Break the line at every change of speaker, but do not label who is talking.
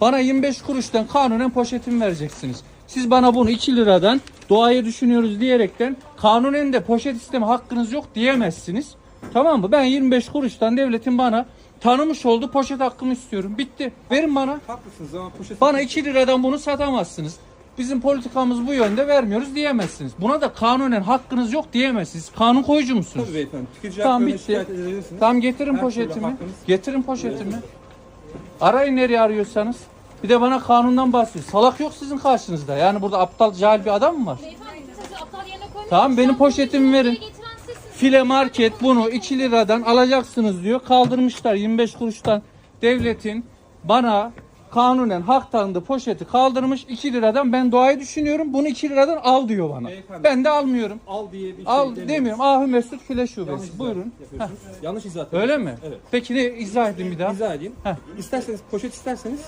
Bana 25 kuruştan kanunen poşetimi vereceksiniz. Siz bana bunu 2 liradan doğayı düşünüyoruz diyerekten kanunen de poşet isteme hakkınız yok diyemezsiniz. Tamam mı? Ben 25 kuruştan devletin bana tanımış olduğu poşet hakkımı istiyorum. Bitti. Verin bana.
Haklısınız ama poşet...
Bana 2 liradan bunu satamazsınız. Bizim politikamız bu yönde vermiyoruz diyemezsiniz. Buna da kanunen hakkınız yok diyemezsiniz. Kanun koyucu musunuz?
Tabii beyefendi. Tüketici
Tamam
haklarına
bitti.
şikayet edebilirsiniz.
Tamam getirin
Her türlü
poşetimi.
hakkınız.
Getirin poşetimi. Arayın nereye arıyorsanız. Bir de bana kanundan bahsediyor. Salak yok sizin karşınızda. Yani burada aptal cahil bir adam mı var?
Beyefendi sizi aptal yerine koymuyoruz.
Tamam, benim poşetimi verin. File market bunu 2 liradan alacaksınız diyor. Kaldırmışlar 25 kuruştan. Devletin bana kanunen hak tanıdığı poşeti kaldırmış 2 liradan ben doğayı düşünüyorum. Bunu 2 liradan al diyor bana.
Beyefendi.
Ben de almıyorum.
Al diye bir şey
Al
demiyoruz.
demiyorum. Ahı Mesut File
Yanlış
Şubesi.
izah
Buyurun.
yapıyorsunuz. Yanlış izah
Öyle mi?
Evet.
Peki ne izah edin bir daha.
İzah edeyim.
Heh.
İsterseniz poşet isterseniz